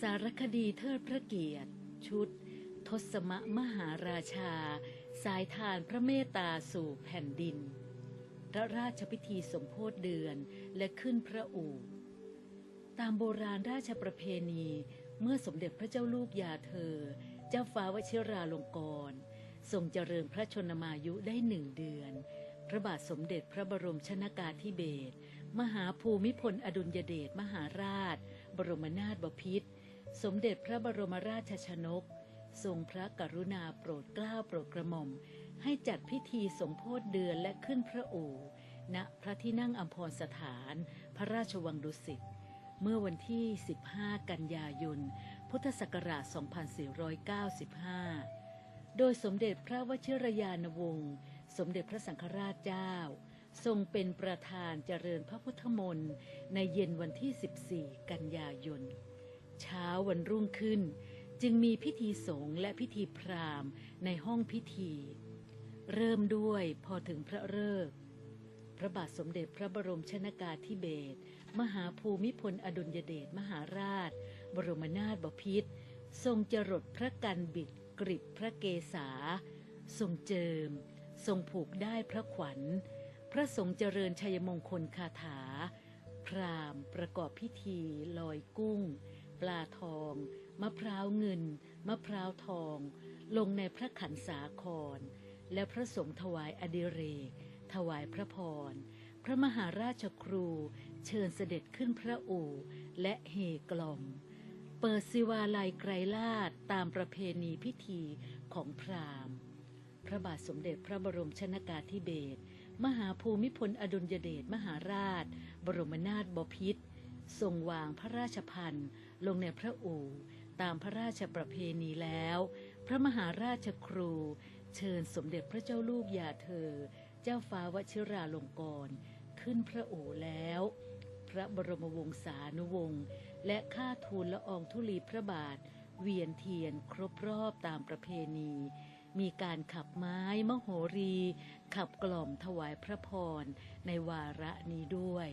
สารคดีเทิดพระเกียรติ ชุด ทศมมหาราชา สายทานพระเมตตาสู่แผ่นดิน พระราชพิธีสมโพธิเดือนและขึ้นพระอู่ ตามโบราณราชประเพณีเมื่อสมเด็จพระเจ้าลูกยาเธอ เจ้าฟ้าวชิราลงกรณ์ทรงเจริญพระชนมายุได้หนึ่งเดือน พระบาทสมเด็จพระบรมชนากาธิเบศรมหาภูมิพลอดุลยเดชมหาราช บรมนาถบพิตรสมเด็จพระบรมราชชนก ทรงพระกรุณาโปรดเกล้าโปรดกระหม่อม ให้จัดพิธีสมโพธิเดือนและขึ้นพระอษฐ์ณพระที่นั่งอัมพรสถาน พระราชวังดุสิตเมื่อวันที่ 15 กันยายน พุทธศักราช 2495 โดยสมเด็จพระวชิรยานวงศ์ สมเด็จพระสังฆราชเจ้า ทรงเป็นประธานเจริญพระพุทธมนต์ในเย็นวันที่ 14 กันยายน เช้าวันรุ่งขึ้น จึงมีพิธีสงฆ์และพิธีพราหมณ์ในห้องพิธี เริ่มด้วยพอถึงพระฤกษ์พระบาทสมเด็จพระบรมชนากาธิเบศรมหาภูมิพลอดุลยเดชมหาราช บรมนาถบพิตรทรงจรดพระกันบิดกริบพระเกศาทรงเจิม ทรงผูกได้พระขวัญ ระสงฆ์เจริญชัยมงคลคาถา พราหมณ์ประกอบพิธีลอยกุ้ง ปลาทอง มะพร้าวเงิน มะพร้าวทอง ลงในพระขันสาคร และพระสงฆ์ถวายอดิเรก ถวายพระพร พระมหาราชครูเชิญเสด็จขึ้นพระอู่และเฮกล่อม เปิดศิวาลัยไกรลาดตามประเพณีพิธีของพราหมณ์ พระบาทสมเด็จพระบรมชนากาธิเบศร มหาภูมิพลอดุลยเดชมหาราช บรมนาถบพิตรทรงวางพระราชพันธ์ลงในพระอู่ ตามพระราชประเพณีแล้ว พระมหาราชครู เชิญสมเด็จพระเจ้าลูกยาเธอ เจ้าฟ้าวชิราลงกรณ์ขึ้นพระโอษฐ์แล้ว พระบรมวงศานุวงศ์และข้าทูลละอองธุลีพระบาท เวียนเทียนครบรอบตามประเพณี มีการขับไม้มโหรี ขับกล่อมถวายพระพรในวาระนี้ด้วย